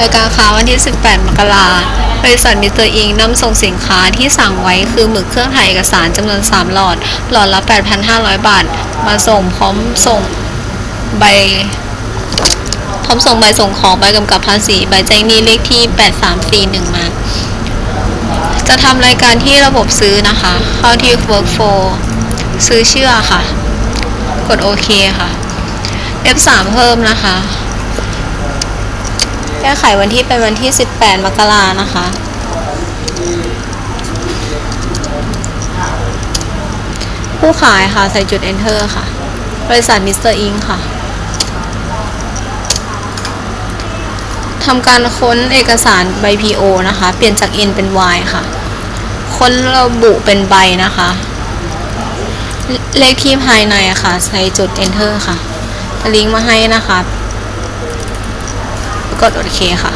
รายการค้าวันที่ 18 มกราบริษัทมิสเตอร์อิงนำส่งสินค้าที่สั่งไว้คือหมึกเครื่องถ่ายเอกสารจำนวน 3 หลอด หลอดละ 8,500 บาท มาส่งพร้อมส่งใบ พร้อมส่งใบส่งของใบกำกับภาษีใบแจ้งหนี้เลขที่ 8341 มา จะทำรายการที่ระบบซื้อนะคะ เข้าที่ workflow ซื้อเชื่อค่ะ กดโอเคค่ะ F3 เพิ่มนะคะ ก้ไขวันที่เป็นวันที่ 18 มกรานะคะ ผู้ขายค่ะ ใส่จุด enter ค่ะ บริษัทมิสเตอร์อิงค่ะทำการค้นเอกสารใบ PO นะคะ เปลี่ยนจาก N เป็น Y ค่ะ ค้นระบุเป็นใบนะคะ เลขที่ภายในค่ะ ใส่จุด enter ค่ะลิงก์มาให้นะคะ กดโอเคค่ะ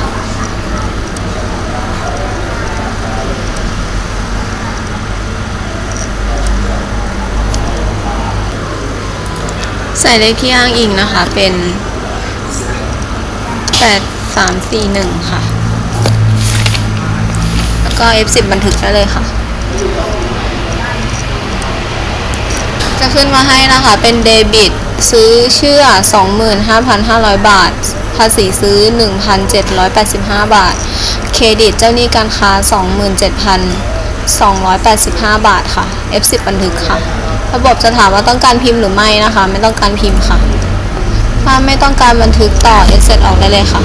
ใส่เลขที่อ้างอิงนะคะ เป็น 8341 ค่ะ แล้วก็ F10 บันทึกได้เลยค่ะจะขึ้นมาให้นะคะ เป็นเดบิต ซื้อเชื่อ 25,500 บาท ภาษีซื้อ 1,785 บาท เครดิตเจ้าหนี้การค้า 27,285 บาทค่ะ F10 บันทึกค่ะ ระบบจะถามว่าต้องการพิมพ์หรือไม่นะคะ ไม่ต้องการพิมพ์ค่ะ ถ้าไม่ต้องการบันทึกต่อ Exit ออกได้เลยค่ะ